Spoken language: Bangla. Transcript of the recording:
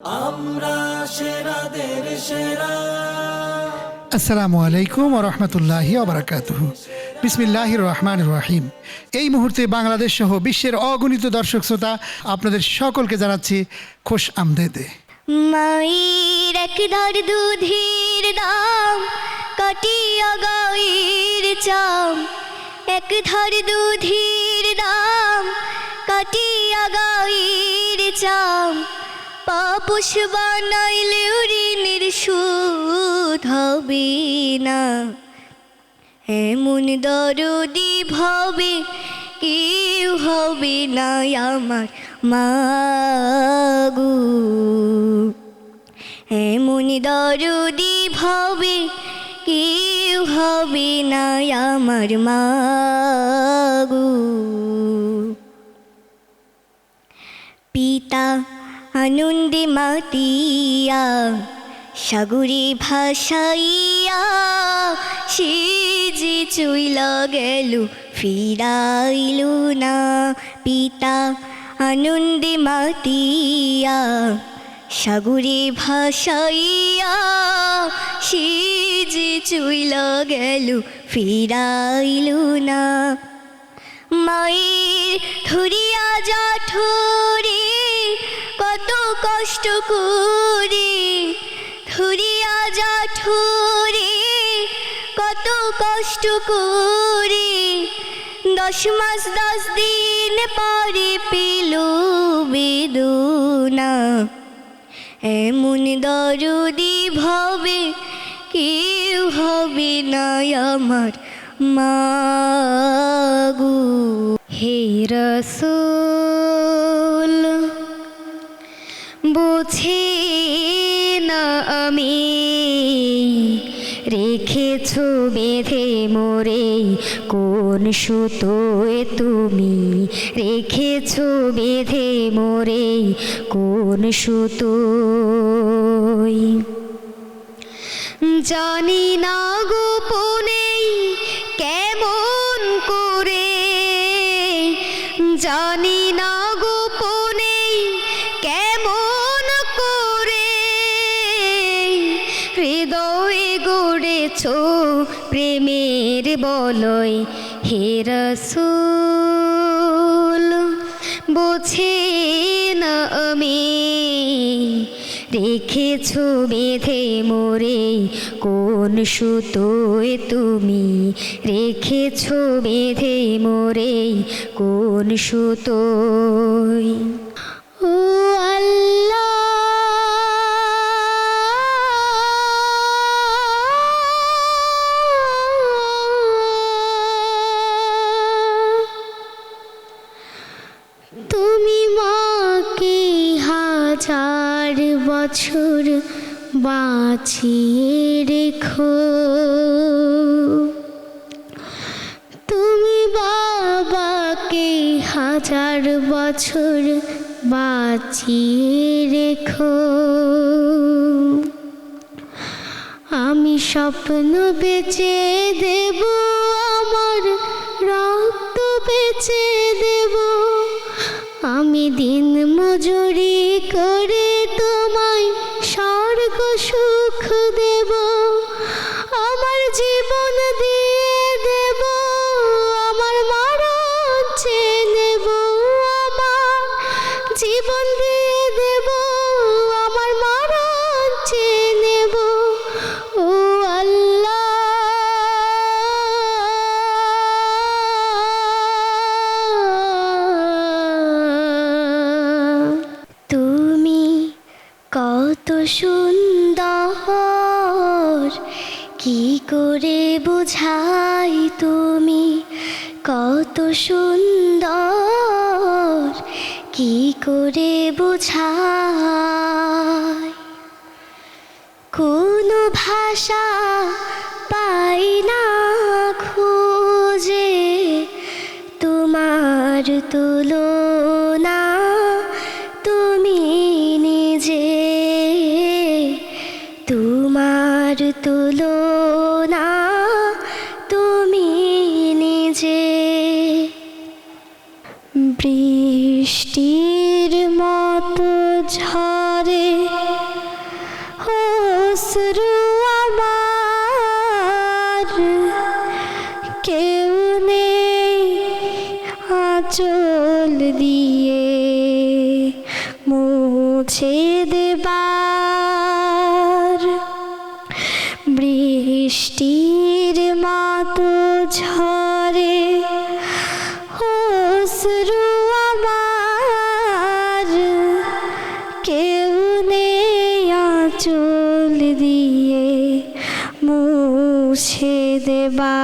আমরা সেরাদের সেরা। আসসালামু আলাইকুম রহমতুল্লাহি ওবরাকাতুহ বিসমিল্লাহ রহমান রহিম। এই মুহূর্তে বাংলাদেশ সহ বিশ্বের অগণিত দর্শক শ্রোতা আপনাদের সকলকে জানাচ্ছি খুশ আমদেদে। মায়ের এক ধর দুধের দাম কাটিয়া গায়ের চাম। এক ধর দুধের দাম কাটিয়া গায়ের চাম। পাপুষ বানাইলেও ঋণের সুদ হবে না। এমন দরদি ভাবে কেউ হবে না আমার মাগু। এমন দরদি ভাবে কেউ হবে না আমার মাগু। পিতা আনন্দে মাতিয়া, সাগরে ভাসাইয়া সে যে চইলা গেল, ফিরাইল না পিতা। আনন্দে মাতিয়া, সাগরে ভাসাইয়া সে যে চইলা গেল, ফিরাইল না। মায়ের ধরিয়া কত কষ্ট করে, ধরিয়া ঠোরে, কত কষ্ট করে, দশ মাস দশ দিন পরে পেল বেদনা। এমন দরদি ভাবে কেউ হবে না আমার মাগু। হে রসুল! বুঝে না আমি। রেখেছ বেঁধে মোরে, কোন সুতোয় তুমি? রেখেছ বেঁধে মোরে, কোন সুতোয়? জানি না গোপনে হৃদয়ে গড়েছ প্রেমের বলয়, হে রসুল, বোঝে না আমি, রেখেছ বেঁধে মোরে, কোন সুতোয় তুমি, রেখেছ বেঁধে মোরে, কোন সুতোয়? ও আল্লাহ তুমি মাকে হাজার বছর বাঁচিয়ে রেখো। তুমি বাবাকে হাজার বছর বাঁচিয়ে রেখো। আমি স্বপ্ন বেচে দেব, আমার রক্ত বেচে দেব। দিন মজুরি সুন্দর। কি করে বোঝাই তুমি? কত সুন্দর। কি করে বোঝাই? কোনো ভাষা তোমার তুলো না তুমি নিজে। বৃষ্টির মতো ঝরে হসরু আমার। কেউ নেই আচল দিয়ে মুছে দে বৃষ্টির মতো ঝরে অশ্রু আমার। কেউ নেই আঁচল দিয়ে মুছে দেবার।